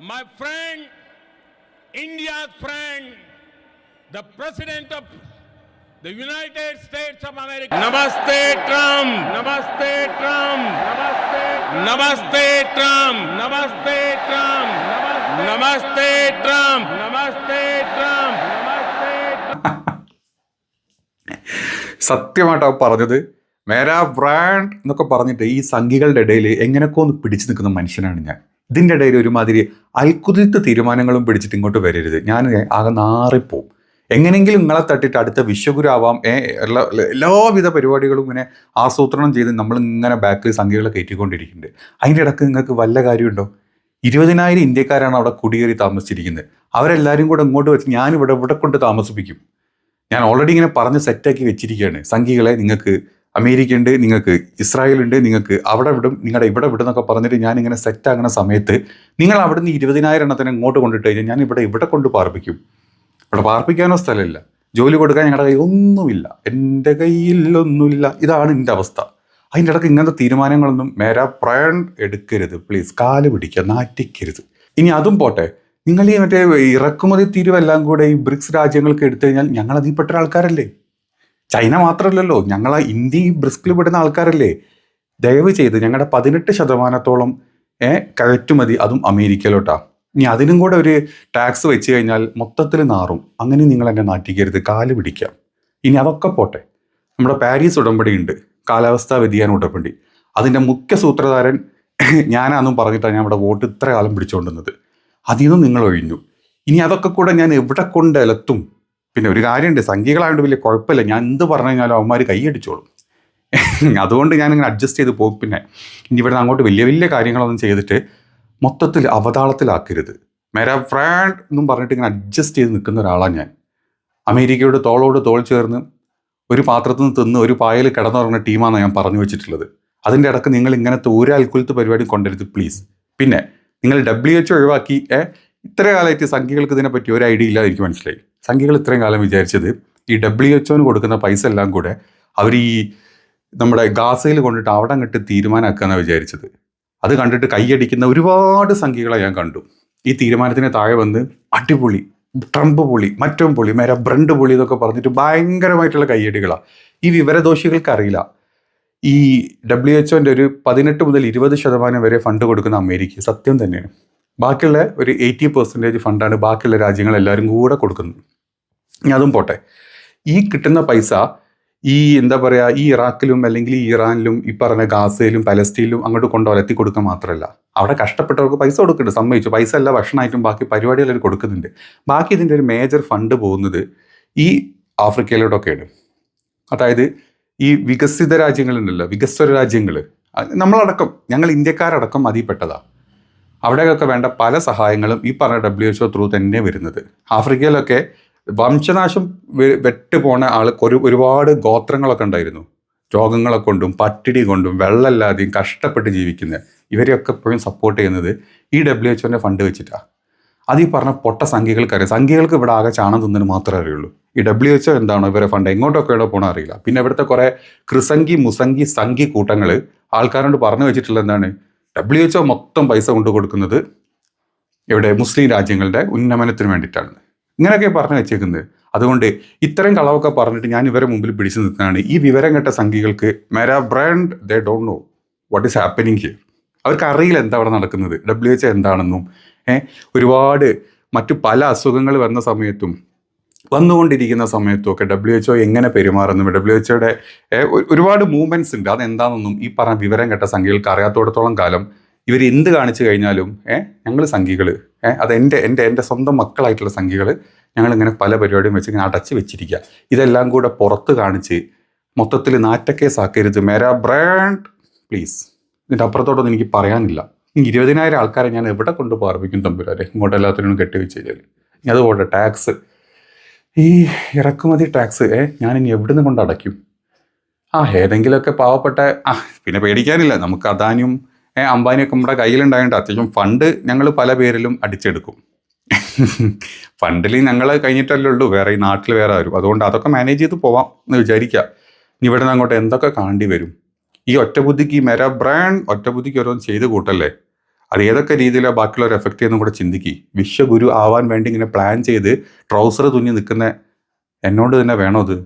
my friend, India's friend, the President of the United States of America. Namaste, Trump. Namaste, Trump. Namaste, Namaste, Trump. Namaste, Trump. Namaste, Trump. Namaste, Trump. Namaste. സത്യമായിട്ടാ പറഞ്ഞത് മേരാ brand എന്നൊക്കെ പറഞ്ഞിട്ട് ഈ സംഘികളുടെ ഇടയിൽ എങ്ങനെയൊക്കെ ഒന്ന് പിടിച്ചു നിൽക്കുന്ന മനുഷ്യനാണ് ഞാൻ ഇതിന്റെ ഇടയിൽ ഒരുമാതിരി അൽക്കുതിത്ത് തീരുമാനങ്ങളും പിടിച്ചിട്ട് ഇങ്ങോട്ട് വരരുത്. ഞാൻ ആകെ നാറിപ്പോവും. എങ്ങനെയെങ്കിലും നിങ്ങളെ തട്ടിട്ട് അടുത്ത വിശ്വഗുരാവാം എല്ലാ എല്ലാവിധ പരിപാടികളും ഇങ്ങനെ ആസൂത്രണം ചെയ്ത് നമ്മൾ ഇങ്ങനെ ബാക്കിൽ സംഖ്യകളെ കയറ്റിക്കൊണ്ടിരിക്കുന്നുണ്ട്. അതിന്റെ ഇടയ്ക്ക് നിങ്ങൾക്ക് വല്ല കാര്യമുണ്ടോ? ഇരുപതിനായിരം ഇന്ത്യക്കാരാണ് അവിടെ കുടിയേറി താമസിച്ചിരിക്കുന്നത്. അവരെല്ലാവരും കൂടെ ഇങ്ങോട്ട് വെച്ച് ഞാൻ ഇവിടെ കൊണ്ട് താമസിപ്പിക്കും. ഞാൻ ഓൾറെഡി ഇങ്ങനെ പറഞ്ഞ് സെറ്റാക്കി വെച്ചിരിക്കുകയാണ്. സംഖ്യകളെ നിങ്ങൾക്ക് അമേരിക്ക ഉണ്ട് നിങ്ങൾക്ക് ഇസ്രായേൽ ഉണ്ട് നിങ്ങൾക്ക് അവിടെ വിടും നിങ്ങളുടെ ഇവിടെ വിടും എന്നൊക്കെ പറഞ്ഞിട്ട് ഞാൻ ഇങ്ങനെ സെറ്റാകുന്ന സമയത്ത് നിങ്ങൾ അവിടെ നിന്ന് ഇരുപതിനായിരം എണ്ണത്തിന് ഇങ്ങോട്ട് കൊണ്ടിട്ട് കഴിഞ്ഞാൽ ഞാൻ ഇവിടെ ഇവിടെ കൊണ്ട് പാർപ്പിക്കും. ഇവിടെ പാർപ്പിക്കാനോ സ്ഥലമില്ല. ജോലി കൊടുക്കാൻ ഞങ്ങളുടെ കയ്യിൽ ഒന്നുമില്ല. എന്റെ കയ്യിലൊന്നുമില്ല. ഇതാണ് എന്റെ അവസ്ഥ. അതിന്റെ ഇടയ്ക്ക് ഇങ്ങനത്തെ തീരുമാനങ്ങളൊന്നും മേരാ പ്രയൺ എടുക്കരുത്. പ്ലീസ് കാൽ പിടിക്കുക നാറ്റിക്കരുത്. ഇനി അതും പോട്ടെ. നിങ്ങൾ ഈ മറ്റേ ഇറക്കുമതി തീരുവെല്ലാം കൂടെ ഈ ബ്രിക്സ് രാജ്യങ്ങൾക്ക് എടുത്തു കഴിഞ്ഞാൽ ഞങ്ങൾ അതിൽപ്പെട്ട ആൾക്കാരല്ലേ? ചൈന മാത്രമല്ലല്ലോ ഞങ്ങൾ ഇന്ത്യ ബ്രിസ്കിൽ വിടുന്ന ആൾക്കാരല്ലേ? ദയവ് ചെയ്ത് ഞങ്ങളുടെ പതിനെട്ട് ശതമാനത്തോളം കയറ്റുമതി അതും അമേരിക്കയിലോട്ടാ. ഇനി അതിനും കൂടെ ഒരു ടാക്സ് വെച്ച് കഴിഞ്ഞാൽ മൊത്തത്തിൽ നാറും. അങ്ങനെ നിങ്ങൾ എന്നെ നാട്ടിക്കരുത് കാൽ പിടിക്കാം. ഇനി അതൊക്കെ പോട്ടെ. നമ്മുടെ പാരീസ് ഉടമ്പടി ഉണ്ട് കാലാവസ്ഥാ വ്യതിയാന ഉടമ്പടി. അതിന്റെ മുഖ്യ സൂത്രധാരൻ ഞാനാന്നും പറഞ്ഞിട്ടാണ് ഞാൻ ഇവിടെ വോട്ട് ഇത്ര കാലം പിടിച്ചുകൊണ്ടുന്നത് അതിൽ നിന്നും നിങ്ങൾ ഒഴിഞ്ഞു. ഇനി അതൊക്കെ കൂടെ ഞാൻ എവിടെ കൊണ്ട് എലത്തും പിന്നെ ഒരു കാര്യമുണ്ട് സംഖ്യകളായതുകൊണ്ട് വലിയ കുഴപ്പമില്ല. ഞാൻ എന്ത് പറഞ്ഞു കഴിഞ്ഞാലും അവന്മാർ കൈയടിച്ചോളും അതുകൊണ്ട് ഞാനിങ്ങനെ അഡ്ജസ്റ്റ് ചെയ്ത് പോകും. പിന്നെ ഇനി ഇവിടെ അങ്ങോട്ട് വലിയ വലിയ കാര്യങ്ങളൊന്നും ചെയ്തിട്ട് മൊത്തത്തിൽ അവതാളത്തിലാക്കരുത്. മേര ഫ്രാൻഡ് എന്നും പറഞ്ഞിട്ട് ഇങ്ങനെ അഡ്ജസ്റ്റ് ചെയ്ത് നിൽക്കുന്ന ഒരാളാണ് ഞാൻ. അമേരിക്കയോട് തോളോട് തോൾ ചേർന്ന് ഒരു പാത്രത്തിൽ നിന്ന് തിന്ന് ഒരു പായൽ കിടന്നുറങ്ങുന്ന ടീമാണ് ഞാൻ പറഞ്ഞു വെച്ചിട്ടുള്ളത്. അതിന്റെ ഇടയ്ക്ക് നിങ്ങൾ ഇങ്ങനത്തെ ഒരു അൽക്കുലത്ത് പരിപാടി കൊണ്ടുവരുത് പ്ലീസ് പിന്നെ നിങ്ങൾ ഡബ്ല്യു എച്ച് ഒഴിവാക്കി ഇത്ര കാലമായിട്ട് സംഖ്യകൾക്ക് ഇതിനെപ്പറ്റി ഒരു ഐഡിയ ഇല്ലാതെ എനിക്ക് മനസ്സിലായി. സംഖ്യകൾ ഇത്രയും കാലം വിചാരിച്ചത് ഈ ഡബ്ല്യു എച്ച്ഒന് കൊടുക്കുന്ന പൈസ എല്ലാം കൂടെ അവർ ഈ നമ്മുടെ ഗാസയിൽ കൊണ്ടിട്ട് അവിടെ അങ്ങോട്ട് തീരുമാനമാക്കാന്നാണ് വിചാരിച്ചത്. അത് കണ്ടിട്ട് കൈയടിക്കുന്ന ഒരുപാട് സംഖ്യകളെ ഞാൻ കണ്ടു. ഈ തീരുമാനത്തിന് താഴെ വന്ന് അടിപൊളി ട്രംപ് പൊളി മറ്റും പൊളി മേര ബ്രണ്ട് പൊളി എന്നൊക്കെ പറഞ്ഞിട്ട് ഭയങ്കരമായിട്ടുള്ള കയ്യടികളാണ് ഈ വിവരദോഷികൾക്ക് അറിയില്ല. ഈ ഡബ്ല്യു എച്ച്ഒന്റെ ഒരു പതിനെട്ട് മുതൽ ഇരുപത് ശതമാനം വരെ ഫണ്ട് കൊടുക്കുന്ന അമേരിക്ക സത്യം തന്നെയാണ്. ബാക്കിയുള്ള ഒരു എയ്റ്റി പെർസെന്റേജ് ഫണ്ടാണ് ബാക്കിയുള്ള രാജ്യങ്ങളെല്ലാവരും കൂടെ കൊടുക്കുന്നത്. ഇനി അതും പോട്ടെ. ഈ കിട്ടുന്ന പൈസ ഈ എന്താ പറയുക ഈ ഇറാഖിലും അല്ലെങ്കിൽ ഈ ഇറാനിലും ഈ പറഞ്ഞ ഗാസയിലും പലസ്തീനിലും അങ്ങോട്ട് കൊണ്ട് ഒലത്തി കൊടുക്കുക മാത്രമല്ല. അവിടെ കഷ്ടപ്പെട്ടവർക്ക് പൈസ കൊടുക്കുന്നുണ്ട് സമ്മതിച്ചു. പൈസ അല്ല ഭക്ഷണമായിട്ടും ബാക്കി പരിപാടികൾ അവർ കൊടുക്കുന്നുണ്ട്. ബാക്കി ഇതിന്റെ ഒരു മേജർ ഫണ്ട് പോകുന്നത് ഈ ആഫ്രിക്കയിലോട്ടൊക്കെയാണ്. അതായത് ഈ വികസിത രാജ്യങ്ങളുണ്ടല്ലോ വികസ്വര രാജ്യങ്ങൾ നമ്മളടക്കം ഞങ്ങൾ ഇന്ത്യക്കാരടക്കം അതിൽപ്പെട്ടതാണ് അവിടെയൊക്കെ വേണ്ട പല സഹായങ്ങളും ഈ പറഞ്ഞ ഡബ്ല്യു എച്ച്ഒ ത്രൂ തന്നെ വരുന്നത്. ആഫ്രിക്കയിലൊക്കെ വംശനാശം വെട്ടുപോണ വെട്ട് പോണ ആൾ ഒരു ഒരുപാട് ഗോത്രങ്ങളൊക്കെ ഉണ്ടായിരുന്നു. രോഗങ്ങളെ കൊണ്ടും പട്ടിണി കൊണ്ടും വെള്ളമില്ലാതെയും കഷ്ടപ്പെട്ട് ജീവിക്കുന്ന ഇവരെയൊക്കെ എപ്പോഴും സപ്പോർട്ട് ചെയ്യുന്നത് ഈ ഡബ്ല്യു എച്ച്ഒന്റെ ഫണ്ട് വെച്ചിട്ടാണ് അത് ഈ പറഞ്ഞ പൊട്ട സംഖ്യകൾക്കറിയാം സംഖ്യകൾക്ക് ഇവിടെ ആകെ ചാണം തിന്നതിന് മാത്രമേ അറിയുള്ളൂ. ഈ ഡബ്ല്യു എച്ച്ഒ എന്താണോ ഇവരെ ഫണ്ട് എങ്ങോട്ടൊക്കെ ഇവിടെ പോകണം അറിയില്ല. പിന്നെ ഇവിടുത്തെ കുറേ ക്രിസംഗി മുസംഗി സംഘി കൂട്ടങ്ങൾ ആൾക്കാരോട് പറഞ്ഞു വെച്ചിട്ടുള്ള എന്താണ്? ഡബ്ല്യു എച്ച്ഒ മൊത്തം പൈസ കൊണ്ടു കൊടുക്കുന്നത് ഇവിടെ മുസ്ലിം രാജ്യങ്ങളുടെ ഉന്നമനത്തിന് വേണ്ടിയിട്ടാണ്. ഇങ്ങനെയൊക്കെ പറഞ്ഞു വെച്ചേക്കുന്നത്. അതുകൊണ്ട് ഇത്തരം കളവൊക്കെ പറഞ്ഞിട്ട് ഞാൻ ഇവരെ മുമ്പിൽ പിടിച്ചു നിൽക്കുന്നതാണ് ഈ വിവരം കെട്ട സംഘികൾക്ക് മെരാ brand they don't know what is happening here അവർക്ക് അറിയില്ല എന്താ അവിടെ നടക്കുന്നത്. ഡബ്ല്യു എച്ച് എന്താണെന്നും ഒരുപാട് മറ്റു പല അസുഖങ്ങൾ വരുന്ന സമയത്തും വന്നുകൊണ്ടിരിക്കുന്ന സമയത്തും ഒക്കെ ഡബ്ല്യു എച്ച്ഒ എങ്ങനെ പെരുമാറുന്നു? ഡബ്ല്യു എച്ച്ഒയുടെ ഒരുപാട് മൂവ്മെന്റ്സ് ഉണ്ട്. അതെന്താണെന്നൊന്നും ഈ പറഞ്ഞ വിവരം കേട്ട സംഖ്യകൾക്ക് അറിയാത്തോടത്തോളം കാലം ഇവർ എന്ത് കാണിച്ചു കഴിഞ്ഞാലും ഏഹ് ഞങ്ങൾ സംഖ്യകൾ ഏഹ് അത് എന്റെ എന്റെ എന്റെ സ്വന്തം മക്കളായിട്ടുള്ള സംഖ്യകൾ ഞങ്ങൾ ഇങ്ങനെ പല പരിപാടിയും വെച്ച് ഇങ്ങനെ അടച്ചു വെച്ചിരിക്കുക ഇതെല്ലാം കൂടെ പുറത്ത് കാണിച്ച് മൊത്തത്തിൽ നാറ്റക്കേസാക്കരുത് മേരാ ബ്രാൻഡ് പ്ലീസ് ഇതിന്റെ അപ്പുറത്തോട്ടൊന്നും എനിക്ക് പറയാനില്ല. ഇരുപതിനായിരം ആൾക്കാരെ ഞാൻ എവിടെ കൊണ്ട് പാർപ്പിക്കും തമ്പുരാരെ ഇങ്ങോട്ടെല്ലാത്തിനും കെട്ടിവെച്ച് കഴിഞ്ഞാൽ ഇനി അതുപോലെ ടാക്സ് ഈ ഇറക്കുമതി ടാക്സ് ഏ ഞാൻ ഇനി എവിടുന്ന് കൊണ്ട് അടയ്ക്കും? ആ ഏതെങ്കിലുമൊക്കെ പാവപ്പെട്ട ആ പിന്നെ പേടിക്കാനില്ല. നമുക്ക് അദാനിയും അംബാനിയൊക്കെ നമ്മുടെ കയ്യിലുണ്ടായതുകൊണ്ട് അത്യാവശ്യം ഫണ്ട് ഞങ്ങൾ പല പേരിലും അടിച്ചെടുക്കും. ഫണ്ടിൽ ഞങ്ങൾ കഴിഞ്ഞിട്ടല്ലേ ഉള്ളൂ. വേറെ ഈ നാട്ടിൽ വേറെ വരും അതുകൊണ്ട് അതൊക്കെ മാനേജ് ചെയ്ത് പോവാം എന്ന് വിചാരിക്കുക ഇനി ഇവിടെ നിന്ന് അങ്ങോട്ട് എന്തൊക്കെ കാണേണ്ടി വരും? ഈ ഒറ്റബുദ്ധിക്ക് മെര ബ്രാൻഡ് ഒറ്റബുദ്ധിക്ക് ഓരോന്ന് ചെയ്ത് കൂട്ടല്ലേ? അത് ഏതൊക്കെ രീതിയിലാണ് ബാക്കിയുള്ളവർ എഫക്ട് ചെയ്യുന്നതും കൂടെ ചിന്തിക്കുക വിശ്വഗുരു ആവാൻ വേണ്ടി ഇങ്ങനെ പ്ലാൻ ചെയ്ത് ട്രൗസർ തുന്നി നിൽക്കുന്ന എന്നോട് തന്നെ വേണോ അത്?